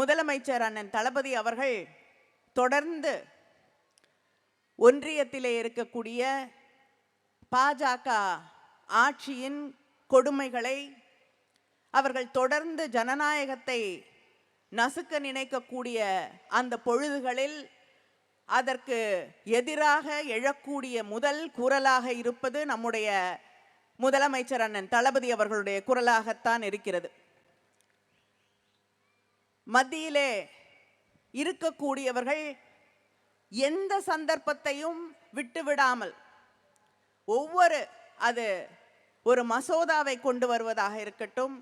முதலமைச்சர் அண்ணன் தளபதி அவர்கள் தொடர்ந்து ஒன்றியத்திலே இருக்கக்கூடிய பாஜக ஆட்சியின் கொடுமைகளை அவர்கள் தொடர்ந்து ஜனநாயகத்தை நசுக்க நினைக்கக்கூடிய அந்த பொழுதுகளில் அதற்கு எதிராக எழக்கூடிய முதல் குரலாக இருப்பது நம்முடைய முதலமைச்சர் அண்ணன் தளபதி அவர்களுடைய குரலாகத்தான் இருக்கிறது. மத்தியிலே இருக்கக்கூடியவர்கள் எந்த சந்தர்ப்பத்தையும் விட்டுவிடாமல் ஒவ்வொரு அது ஒரு மசோதாவை கொண்டு வருவதாக இருக்கட்டும்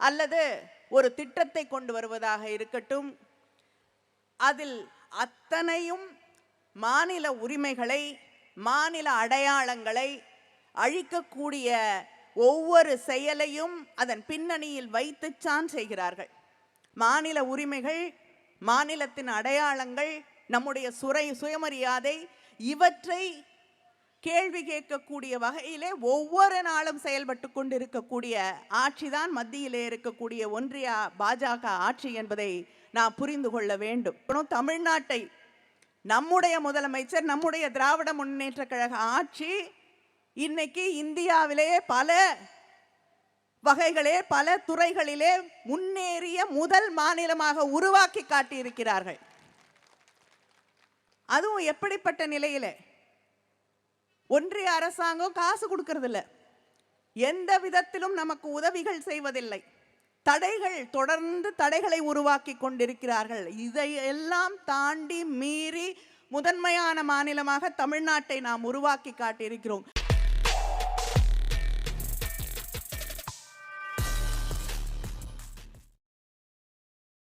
அல்லது ஒரு திட்டத்தை கொண்டு வருவதாக இருக்கட்டும் அதில் அத்தனையும் மாநில உரிமைகளை மாநில அடையாளங்களை அழிக்கக்கூடிய ஒவ்வொரு செயலையும் அதன் பின்னணியில் வைத்துச்சான் செய்கிறார்கள். மாநில உரிமைகள் மாநிலத்தின் அடையாளங்கள் நம்முடைய சுரை சுயமரியாதை இவற்றை கேள்வி கேட்கக்கூடிய வகையிலே ஒவ்வொரு நாளும் செயல்பட்டு கொண்டிருக்கக்கூடிய ஆட்சிதான் மத்தியிலே இருக்கக்கூடிய ஒன்றிய பாஜக ஆட்சி என்பதை நாம் புரிந்து கொள்ள வேண்டும். அப்புறம் தமிழ்நாட்டை நம்முடைய முதலமைச்சர் நம்முடைய திராவிட முன்னேற்ற கழக ஆட்சி இன்னைக்கு இந்தியாவிலேயே பல வகைகளே பல துறைகளிலே முன்னேறிய முதல் மாநிலமாக உருவாக்கி காட்டியிருக்கிறார்கள். அதுவும் எப்படிப்பட்ட நிலையில? ஒன்றிய அரசாங்கம் காசு கொடுக்கறதில்ல. எந்த விதத்திலும் நமக்கு உதவிகள் செய்வதில்லை. தடைகள் தொடர்ந்து தடைகளை உருவாக்கி கொண்டிருக்கிறார்கள். இதையெல்லாம் தாண்டி மீறி முதன்மையான மாநிலமாக தமிழ்நாட்டை நாம் உருவாக்கி காட்டியிருக்கிறோம்.